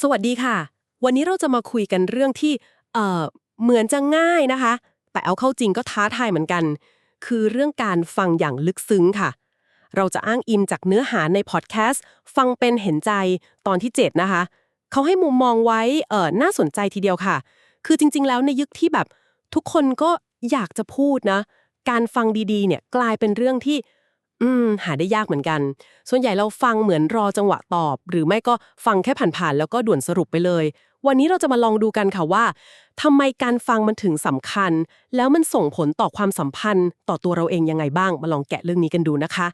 สวัสดีค่ะ วันนี้เราจะมาคุยกันเรื่องที่เอ่อเหมือนจะง่ายนะคะ แต่เอาเข้าจริงก็ท้าทายเหมือนกัน คือเรื่องการฟังอย่างลึกซึ้งค่ะ เราจะอ้างอิงจากเนื้อหาในพอดแคสต์ฟังเป็นเห็นใจตอนที่ 7 นะคะ เขาให้มุมมองไว้เอ่อน่าสนใจทีเดียวค่ะ คือจริง ๆ แล้วในยุคที่แบบทุกคนก็อยากจะพูดนะ การฟังดีๆ เนี่ยกลายเป็นเรื่องที่ อืม หาได้ยากเหมือนกัน ส่วนใหญ่เราฟังเหมือนรอจังหวะตอบ หรือไม่ก็ฟังแค่ผ่านๆแล้วก็ด่วนสรุปไปเลย วันนี้เราจะมาลองดูกันค่ะว่าทำไมการฟังมันถึงสำคัญ แล้วมันส่งผลต่อความสัมพันธ์ ต่อตัวเราเองยังไงบ้าง มาลองแกะเรื่องนี้กันดูนะคะ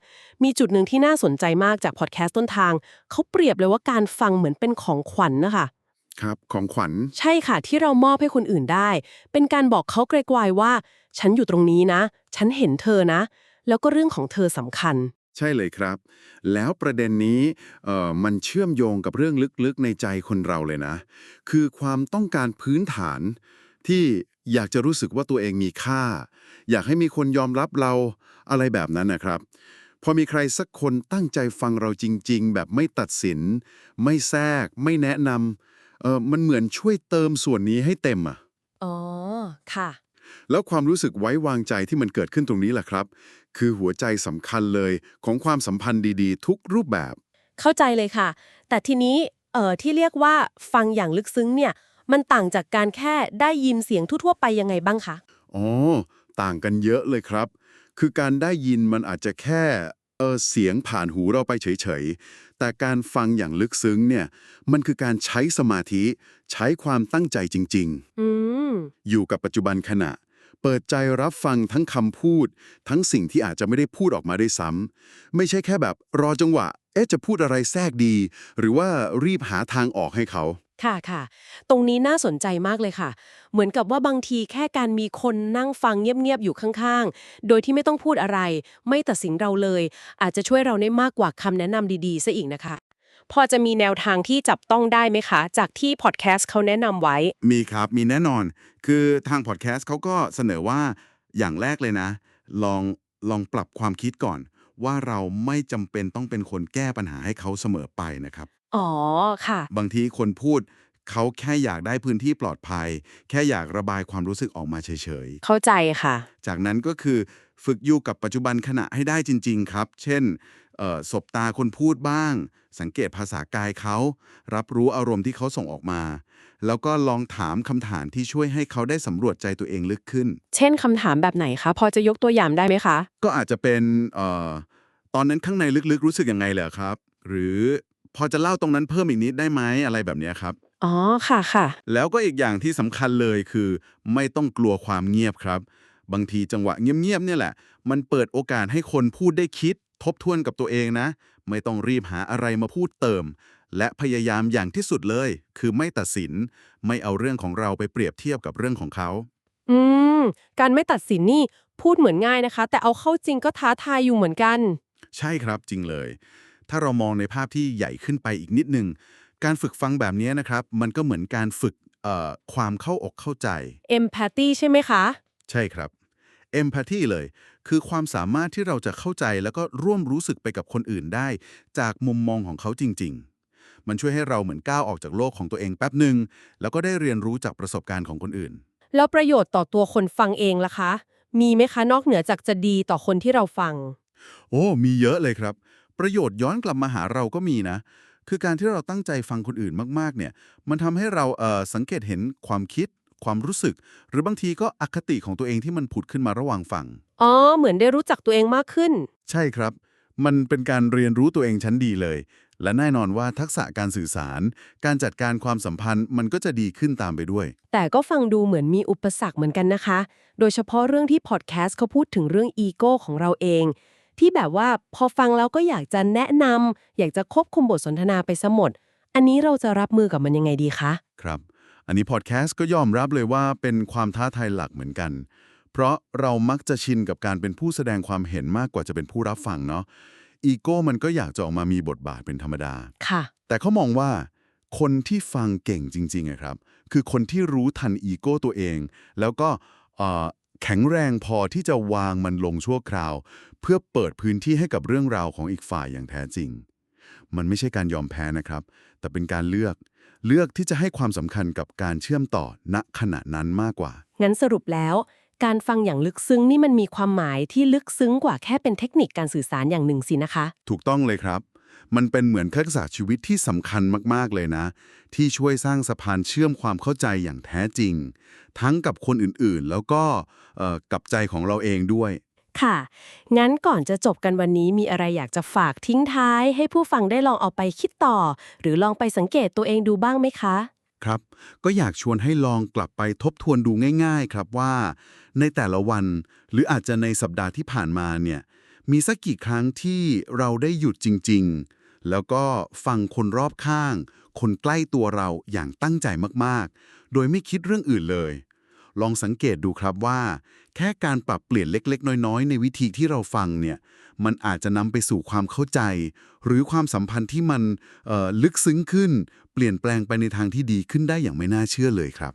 มีจุดหนึ่งที่น่าสนใจมากจากพอดแคสต์ต้นทางเขาเปรียบเลยว่าการฟังเหมือนเป็นของขวัญนะคะครับของขวัญ ใช่ค่ะที่เรามอบให้คนอื่นได้ เป็นการบอกเขาไกลๆว่า ฉันอยู่ตรงนี้นะ ฉันเห็นเธอนะ แล้วก็เรื่องของเธอสำคัญ ใช่เลยครับ แล้วประเด็นนี้เอ่อมันเชื่อมโยงกับเรื่องลึกๆในใจคนเราเลยนะ คือความต้องการพื้นฐาน ที่อยากจะรู้สึกว่าตัวเองมีค่า อยากให้มีคนยอมรับเราอะไรแบบนั้นนะครับ พอมีใครสักคนตั้งใจฟังเราจริง ๆ แบบไม่ตัดสิน ไม่แทรก ไม่แนะนำเออมันเหมือนช่วยเติมส่วนนี้ให้เต็มอะ อ๋อ ค่ะ แล้วความรู้สึกไว้วางใจที่มันเกิดขึ้นตรงนี้แหละครับ คือหัวใจสำคัญเลยของความสัมพันธ์ดีๆ ทุกรูปแบบ เข้าใจเลยค่ะ แต่ทีนี้เอ่อที่เรียกว่าฟังอย่างลึกซึ้งเนี่ย มันต่างจากการแค่ได้ยินเสียงทั่วๆไปยังไงบ้างคะอ๋อ ต่างกันเยอะเลยครับ คือการได้ยินมันอาจจะแค่ เออเสียงผ่านหูเราไปเฉยๆ แต่การฟังอย่างลึกซึ้งเนี่ยมันคือการใช้สมาธิใช้ความตั้งใจจริง อืม ๆ อยู่กับปัจจุบันขณะ เปิดใจรับฟังทั้งคำพูด ทั้งสิ่งที่อาจจะไม่ได้พูดออกมาได้ซ้ำไม่ใช่แค่แบบรอจังหวะ เอ๊ะจะพูดอะไรแทรกดี หรือว่ารีบหาทางออกให้เขา ค่ะค่ะ ตรงนี้น่าสนใจมากเลยค่ะ เหมือนกับว่าบางทีแค่การมีคนนั่งฟังเงียบ ๆ อยู่ข้างๆ โดยที่ไม่ต้องพูดอะไร ไม่ตัดสินเราเลย อาจจะช่วยเราได้มากกว่าคำแนะนำดี ๆ ซะอีกนะคะ พอจะมีแนวทางที่จับต้องได้ไหมคะ จากที่พอดแคสต์เขาแนะนำไว้ มีครับมีแน่นอน คือทางพอดแคสต์เขาก็เสนอว่าอย่างแรกเลยนะ ลองลองปรับความคิดก่อน ว่าเราไม่จำเป็นต้องเป็นคนแก้ปัญหาให้เขาเสมอไปนะครับ อ๋อค่ะ บางทีคนพูดเขาแค่อยากได้พื้นที่ปลอดภัย แค่อยากระบายความรู้สึกออกมาเฉยเข้าใจค่ะๆจากนั้นก็คือฝึกอยู่กับปัจจุบันขณะให้ได้จริง ๆ ครับ เช่นเอ่อ สบตาคนพูดบ้าง สังเกตภาษากายเขา รับรู้อารมณ์ที่เขาส่งออกมา แล้วก็ลองถามคำถามที่ช่วยให้เขาได้สำรวจใจตัวเองลึกขึ้น เช่นคำถามแบบไหนคะ พอจะยกตัวอย่างได้ไหมคะ ก็อาจจะเป็นเอ่อตอนนั้นข้างในลึกๆ รู้สึกยังไงเหรอครับ หรือพอจะเล่าตรงนั้นเพิ่มอีกนิดได้ไหมอะไรแบบเนี้ยครับอ๋อค่ะค่ะ แล้วก็อีกอย่างที่สำคัญเลยคือ ไม่ต้องกลัวความเงียบครับ บางทีจังหวะเงียบๆเนี่ยแหละ มันเปิดโอกาสให้คนพูดได้คิด ทบทวนกับตัวเองนะ ไม่ต้องรีบหาอะไรมาพูดเติม และพยายามอย่างที่สุดเลย คือไม่ตัดสิน ไม่เอาเรื่องของเราไปเปรียบเทียบกับเรื่องของเขา อืม การไม่ตัดสินนี่พูดเหมือนง่ายนะคะ แต่เอาเข้าจริงก็ท้าทายอยู่เหมือนกัน ใช่ครับจริงเลย ถ้าเรามองในภาพที่ใหญ่ขึ้นไปอีกนิดนึง การฝึกฟังแบบนี้นะครับ มันก็เหมือนการฝึกเอ่อความเข้าอกเข้าใจ empathy ใช่ไหมคะ ใช่ครับ empathy เลย คือความสามารถที่เราจะเข้าใจแล้วก็ร่วมรู้สึกไปกับคนอื่นได้ จากมุมมองของเขาจริง ๆ มันช่วยให้เราเหมือนก้าวออกจากโลกของตัวเองแป๊บหนึ่งแล้วก็ได้เรียนรู้จากประสบการณ์ของคนอื่น แล้วประโยชน์ต่อตัวคนฟังเองล่ะคะ มีไหมคะนอกเหนือจากจะดีต่อคนที่เราฟัง โอ้ มีเยอะเลยครับ ประโยชน์ย้อนกลับมาหาเราก็มีนะ คือการที่เราตั้งใจฟังคนอื่นมากๆ เนี่ย มันทำให้เราเอ่อสังเกตเห็นความคิด ความรู้สึก หรือบางทีก็อคติของตัวเองที่มันผุดขึ้นมาระหว่างฟังอ๋อ เหมือนได้รู้จักตัวเองมากขึ้น ใช่ครับ มันเป็นการเรียนรู้ตัวเองชั้นดีเลย และแน่นอนว่าทักษะการสื่อสาร การจัดการความสัมพันธ์มันก็จะดีขึ้นตามไปด้วย แต่ก็ฟังดูเหมือนมีอุปสรรคเหมือนกันนะคะ โดยเฉพาะเรื่องที่พอดแคสต์เขาพูดถึงเรื่องอีโก้ของเราเอง ที่แบบว่าพอฟังแล้วก็อยากจะแนะนำอยากจะควบคุมบทสนทนาไปซะหมด อันนี้เราจะรับมือกับมันยังไงดีคะ ครับ อันนี้พอดแคสต์ก็ยอมรับเลยว่าเป็นความท้าทายหลักเหมือนกัน เพราะเรามักจะชินกับการเป็นผู้แสดงความเห็นมากกว่าจะเป็นผู้รับฟังเนาะอีโก้มันก็อยากจะออกมามีบทบาทเป็นธรรมดา ค่ะ แต่เขามองว่า คนที่ฟังเก่งจริงๆอะครับ คือคนที่รู้ทันอีโก้ตัวเอง แล้วก็เอ่อแข็งแรงพอที่จะวางมันลงชั่วคราว เพื่อเปิดพื้นที่ให้กับเรื่องราวของอีกฝ่ายอย่างแท้จริง มันไม่ใช่การยอมแพ้นะครับ แต่เป็นการเลือกเลือกที่จะให้ความสำคัญกับการเชื่อมต่อณขณะนั้นมากกว่า งั้นสรุปแล้ว การฟังอย่างลึกซึ้งนี่มันมีความหมายที่ลึกซึ้งกว่าแค่เป็นเทคนิคการสื่อสารอย่างหนึ่งสินะคะ ถูกต้องเลยครับ มันเป็นเหมือนทักษะชีวิตที่สำคัญมากๆเลยนะ ที่ช่วยสร้างสะพานเชื่อมความเข้าใจอย่างแท้จริง ทั้งกับคนอื่นๆ แล้วก็เอ่อกับใจของเราเองด้วย ค่ะ งั้นก่อนจะจบกันวันนี้มีอะไรอยากจะฝากทิ้งท้าย ให้ผู้ฟังได้ลองเอาไปคิดต่อ หรือลองไปสังเกตตัวเองดูบ้างไหมคะ ครับ ก็อยากชวนให้ลองกลับไปทบทวนดูง่าย ๆ ครับว่า ในแต่ละวัน หรืออาจจะในสัปดาห์ที่ผ่านมาเนี่ย มีสักกี่ครั้งที่เราได้หยุดจริง ๆ แล้วก็ฟังคนรอบข้าง คนใกล้ตัวเราอย่างตั้งใจมากๆ โดยไม่คิดเรื่องอื่นเลย ลองสังเกตดูครับว่า แค่การปรับเปลี่ยนเล็กๆ น้อยๆ ในวิธีที่เราฟังเนี่ยมันอาจจะนำไปสู่ความเข้าใจ หรือความสัมพันธ์ที่มันลึกซึ้งขึ้น เปลี่ยนแปลงไปในทางที่ดีขึ้นได้อย่างไม่น่าเชื่อเลยครับ